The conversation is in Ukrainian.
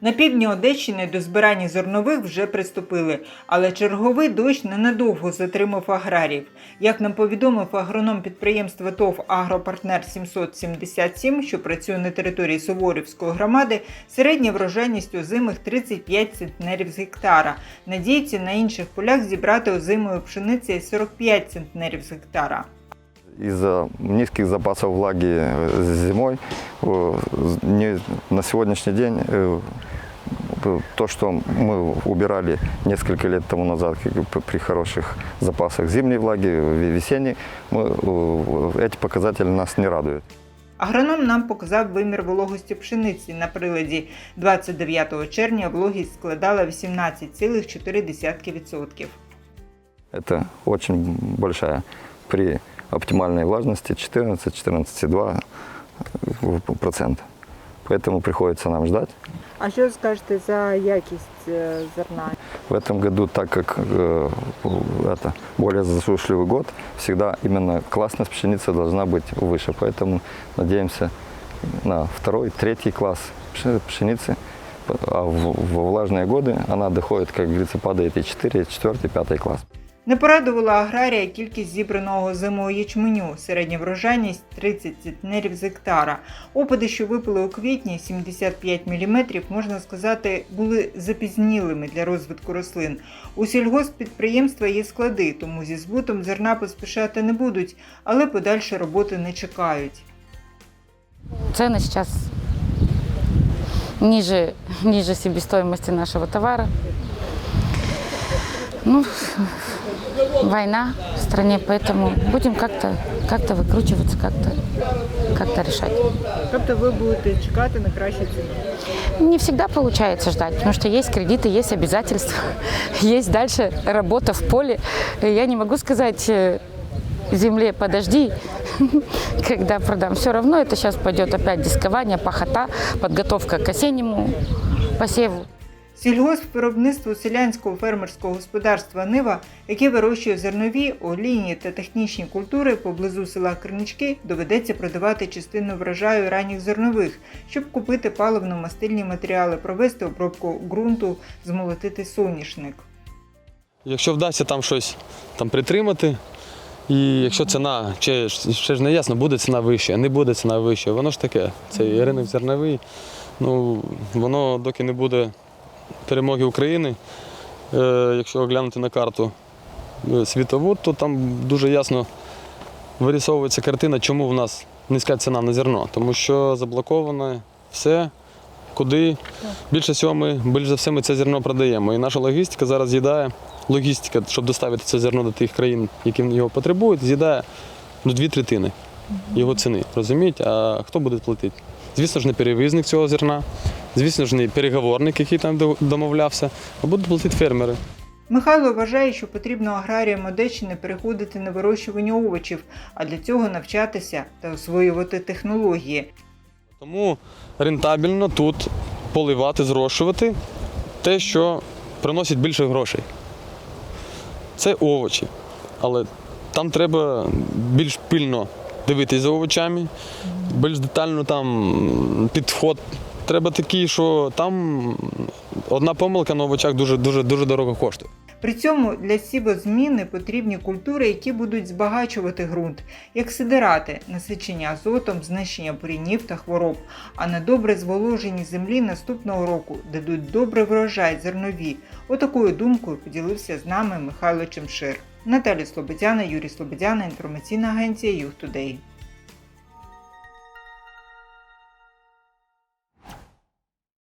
На півдні Одещини до збирання зернових вже приступили, але черговий дощ ненадовго затримав аграрів. Як нам повідомив агроном підприємства ТОВ Агропартнер 777, що працює на території Суворівської громади, середня врожайність озимих 35 центнерів з гектара. Надіються на інших полях зібрати озимої пшениці 45 центнерів з гектара. Из-за низких запасов влаги э, зимой э, не- на сегодняшний день э, п- то, что мы убирали несколько лет тому назад как бы п- при хороших запасах зимней влаги, в- весенней, мы, э, эти показатели нас не радуют. Агроном нам показав вимір вологості пшениці. На приладі 29 червня вологість складала 18,4%. Это очень большая при оптимальной влажности 14-14,2%. Поэтому приходится нам ждать. А що скажете за якість е, зерна? В этом году, так как э, это более засушливый год, всегда именно классность пшеницы должна быть выше. Поэтому надеемся на второй, третий класс пшеницы. А в, во влажные годы она доходит, как говорится, падает и 4, и 4, 5 класс. Не порадувала аграрія кількість зібраного зимою ячменю, середня врожайність 30 центнерів з гектара. Опади, що випали у квітні 75 мм, можна сказати, були запізнілими для розвитку рослин. У сільгосппідприємства є склади, тому зі збутом зерна поспішати не будуть, але подальші роботи не чекають. Цены сейчас ниже, ниже себестоимости нашего товара. Ну, война в стране, поэтому будем как-то как выкручиваться, как-то как решать. Тобто ви будете чекати на ціни? Не всегда получается ждать, потому что есть кредиты, есть обязательства, есть дальше работа в поле. Я не могу сказать э, земле подожди, когда продам. Все равно это сейчас пойдет опять дискование, пахота, подготовка к осеннему посеву. Сільгоспвиробництву селянського фермерського господарства Нива, яке вирощує зернові, олійні та технічні культури поблизу села Кринички, доведеться продавати частину врожаю ранніх зернових, щоб купити паливно-мастильні матеріали, провести обробку ґрунту, змолотити соняшник. Якщо вдасться там щось там притримати, і якщо ціна, чи ще ж не ясно, буде ціна вища, не буде ціна вища, воно ж таке. Цей ринок зерновий, ну воно доки не буде перемоги України, е, якщо оглянути на карту е, світову, то там дуже ясно вирісовується картина, чому в нас низька ціна на зерно. Тому що заблоковане все, куди більше всього ми, більш за все, ми це зерно продаємо. І наша логістика зараз з'їдає, логістика, щоб доставити це зерно до тих країн, які його потребують, з'їдає ну, дві третини його ціни. Розумієте? А хто буде платити? Звісно ж, не перевізник цього зерна, звісно ж, не переговорник, який там домовлявся, а будуть платити фермери. Михайло вважає, що потрібно аграріям Одещини переходити на вирощування овочів, а для цього навчатися та освоювати технології. Тому рентабельно тут поливати, зрошувати те, що приносить більше грошей. Це овочі. Але там треба більш пильно дивитися за овочами, більш детально там підход. Треба такий, що там одна помилка на овочах дуже, дуже, дуже дорого коштує. При цьому для сівозміни потрібні культури, які будуть збагачувати ґрунт, як сидирати, насичення азотом, знищення бурінів та хвороб, а на добре зволоженій землі наступного року дадуть добрий врожай зернові. Отакою думкою поділився з нами Михайло Чемшир. Наталі Слободяна, Юрій Слободяна, інформаційна агенція Today.